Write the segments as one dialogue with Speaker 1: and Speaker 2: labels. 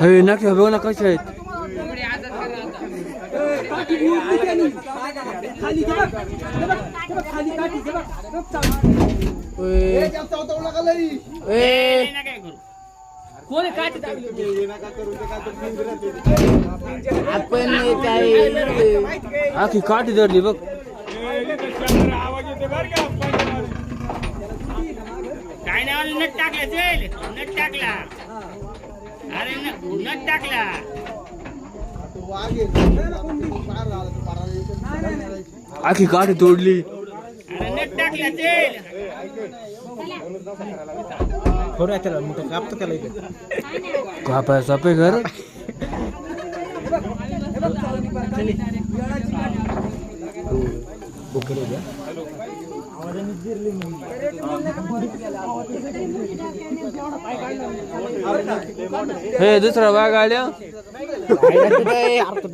Speaker 1: हे
Speaker 2: नक्की ना कसे आहेत
Speaker 1: खाली जास्त उतरवलं का लई?
Speaker 3: नाही ना काय
Speaker 2: आखी काठी धरली बघ.
Speaker 3: काय नाही नट टाकला चल. नट टाकला. अरे न- नट टाकला.
Speaker 1: तो तो.
Speaker 2: आखी काठी तोडली.
Speaker 3: खोऱ्या त्याला मोठं कापतो त्याला इकडे
Speaker 2: कापाय सापे घर हे, दुसरा वाघ आल्या?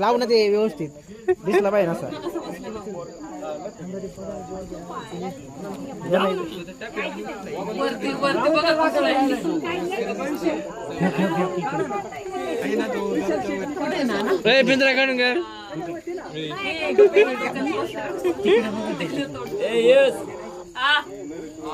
Speaker 4: लाव ना ते व्यवस्थित दिसला पाहिजे असं
Speaker 2: ए पिंजरा काढून घ्या
Speaker 3: Yes. Ah.